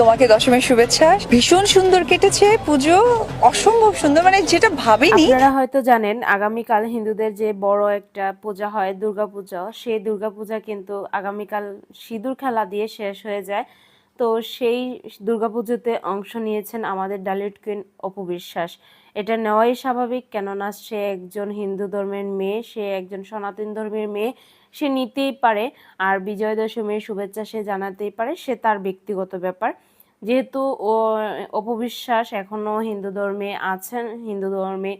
তোমাকে দশমীর শুভেচ্ছা। ভীষণ সুন্দর কেটেছে। পুজো অসম্ভব সুন্দর মানে যেটা ভাবিনি আপনারা হয়তো জানেন, আগামীকাল হিন্দুদের যে বড় একটা পূজা হয়, দুর্গাপূজা, সেই দুর্গাপূজা কিন্তু আগামীকাল সিঁদুর খেলা দিয়ে শেষ হয়ে যায়। তো সেই দুর্গাপুজোতে অংশ নিয়েছেন আমাদের ডালিট কুইন অপু বিশ্বাস। এটা নেওয়াই স্বাভাবিক কেননা সে একজন হিন্দু ধর্মের মেয়ে, সে একজন সনাতন ধর্মের মেয়ে, সে নিতেই পারে। আর বিজয় দশমীর শুভেচ্ছা সে জানাতেই পারে, সে তার ব্যক্তিগত ব্যাপার। যেহেতু ও, অপবিশ্বাস এখনও হিন্দু ধর্মে আছেন, হিন্দু ধর্মে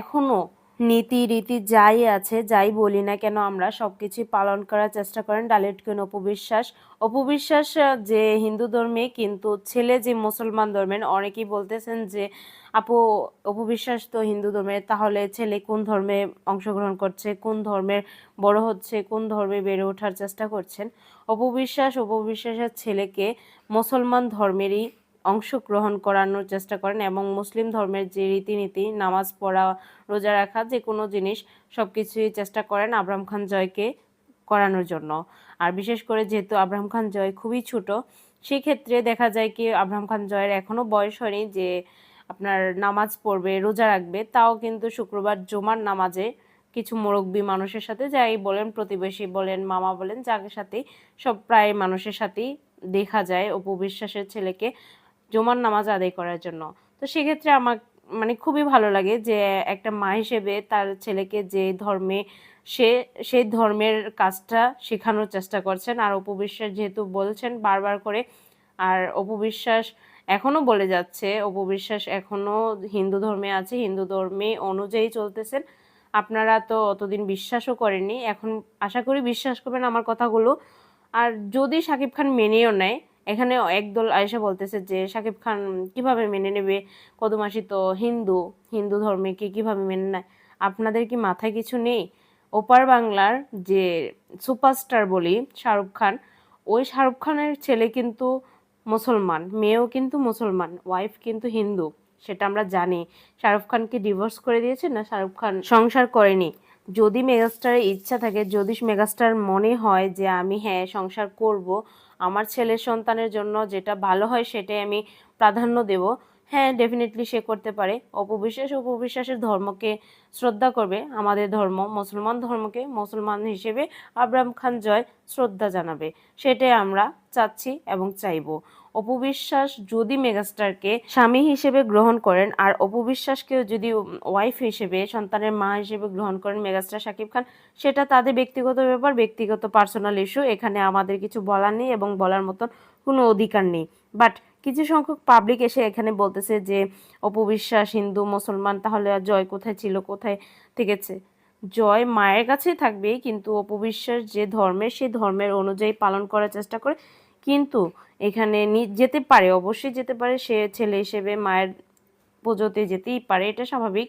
এখনও নীতি রীতি যাই আছে, যাই বলি না কেন আমরা সব কিছুই পালন করার চেষ্টা করেন। ডালিট কুইন অপবিশ্বাস অপবিশ্বাস যে হিন্দু ধর্মে কিন্তু ছেলে যে মুসলমান ধর্মের অনেকেই বলতেছেন যে, আপু অপবিশ্বাস তো হিন্দু ধর্মের তাহলে ছেলে কোন ধর্মে অংশগ্রহণ করছে? কোন ধর্মের বড় হচ্ছে? কোন ধর্মে বেড়ে ওঠার চেষ্টা করছেন? অপবিশ্বাস অপবিশ্বাসের ছেলেকে মুসলমান ধর্মেরই অংশগ্রহণ করানোর চেষ্টা করেন এবং মুসলিম ধর্মের যে রীতিনীতি, নামাজ পড়া, রোজা রাখা, যে কোনো জিনিস সব কিছুই চেষ্টা করেন আবরাম খান জয়কে করানোর জন্য। আর বিশেষ করে যেহেতু আবরাম খান জয় খুবই ছোট সেই ক্ষেত্রে দেখা যায় কি আবরাম খান জয়ের এখনও বয়স হয়নি যে আপনার নামাজ পড়বে, রোজা রাখবে, তাও কিন্তু শুক্রবার জমার নামাজে কিছু মুরব্বী মানুষের সাথে যাই বলেন, প্রতিবেশী বলেন, মামা বলেন যাকে সাথেই সব প্রায় মানুষের সাথেই দেখা যায়। অপু বিশ্বাসের ছেলেকে জুমার নামাজ আদায় করার জন্য। তো সেক্ষেত্রে আমার মানে খুবই ভালো লাগে যে একটা মা হিসেবে তার ছেলেকে যে ধর্মে সে সেই ধর্মের কাজটা শেখানোর চেষ্টা করছেন। আর অপবিশ্বাস যেহেতু বলছেন বারবার করে, আর অপবিশ্বাস এখনও বলে যাচ্ছে অপবিশ্বাস এখনও হিন্দু ধর্মে আছে, হিন্দু ধর্মে অনুযায়ী চলতেছেন। আপনারা তো অতদিন বিশ্বাসও করেননি। এখন আশা করি বিশ্বাস করবেন আমার কথাগুলো। আর যদি শাকিব খান মেনেও নেয় এখানে একদল আয়েশা বলতেছে যে, শাকিব খান কীভাবে মেনে নেবে? কদমাসি তো হিন্দু। হিন্দু ধর্মে কি কীভাবে মেনে নেয়? আপনাদের কি মাথায় কিছু নেই? ওপার বাংলার যে সুপারস্টার বলি, শাহরুখ খান, ওই শাহরুখ খানের ছেলে কিন্তু মুসলমান, মেয়েও কিন্তু মুসলমান ওয়াইফ কিন্তু হিন্দু। সেটা আমরা জানি। শাহরুখ খানকে ডিভোর্স করে দিয়েছে না শাহরুখ খান সংসার করেনি? যদি মেগাস্টারের ইচ্ছা থাকে, যদি মেগাস্টার মনে হয় যে আমি হ্যাঁ সংসার করব, আমার ছেলের সন্তানের জন্য যেটা ভালো হয় সেটাই আমি প্রাধান্য দেব। হ্যাঁ ডেফিনেটলি সে করতে পারে। অপবিশ্বাস, অপবিশ্বাসের ধর্মকে শ্রদ্ধা করবে। আমাদের ধর্ম, মুসলমান ধর্মকে মুসলমান হিসেবে আব্রাহাম খান জয় শ্রদ্ধা জানাবে। সেটাই আমরা চাচ্ছি এবং চাইব। অপবিশ্বাস যদি মেগাস্টারকে স্বামী হিসেবে গ্রহণ করেন আর অপবিশ্বাসকেও যদি ওয়াইফ হিসেবে, সন্তানের মা হিসেবে গ্রহণ করেন মেগাস্টার শাকিব খান, সেটা তাদের ব্যক্তিগত ব্যাপার, ব্যক্তিগত পার্সোনাল ইস্যু এখানে আমাদের কিছু বলার নেই এবং বলার মতন কোনো অধিকার নেই। বাট কিছু সংখ্যক পাবলিক এসে এখানে বলতেছে যে অপবিশ্বাস হিন্দু, মুসলমান, তাহলে জয় কোথায় ছিল, কোথায় থেকেছে? জয় মায়ের কাছেই থাকবে কিন্তু অপবিশ্বাস যে ধর্মের, সেই ধর্মের অনুযায়ী পালন করার চেষ্টা করে কিন্তু এখানে যেতে পারে, অবশ্যই যেতে পারে। সে ছেলে হিসেবে মায়ের পুজোতে যেতেই পারে, এটা স্বাভাবিক।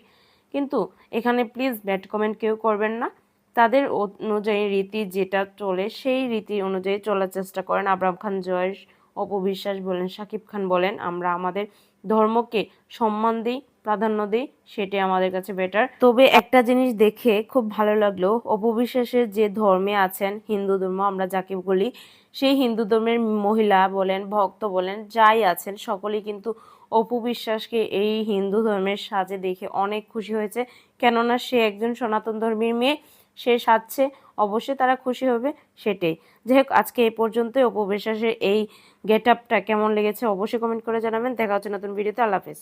কিন্তু এখানে প্লিজ ব্যাড কমেন্ট কেউ করবেন না। তাদের অনুযায়ী রীতি যেটা চলে, সেই রীতি অনুযায়ী চলার চেষ্টা করেন। আবরাম খান জয় অপবিশ্বাস বলেন, সাকিব খান বলেন, আমরা আমাদের ধর্মকে সম্মান দিই। প্রাধান্য দিই সেটাই আমাদের কাছে বেটার তবে একটা জিনিস দেখে খুব ভালো লাগল অপবিশ্বাসের যে ধর্মে আছেন হিন্দু ধর্ম, আমরা যাকে বলি, সেই হিন্দু ধর্মের মহিলা বলেন, ভক্ত বলেন, যাই আছেন, সকলেই কিন্তু অপু বিশ্বাসকে এই হিন্দু ধর্মের সাজে দেখে অনেক খুশি হয়েছে। কেননা সে একজন সনাতন ধর্মীর মেয়ে, সে সাজছে, অবশ্যই তারা খুশি হবে, সেটাই। যাই হোক, আজকে এই পর্যন্তই। অপু বিশ্বাসের এই গেট আপটা কেমন লেগেছে, অবশ্যই কমেন্ট করে জানাবেন। দেখা হচ্ছে নতুন ভিডিওতে আল্লাহ হাফেজ।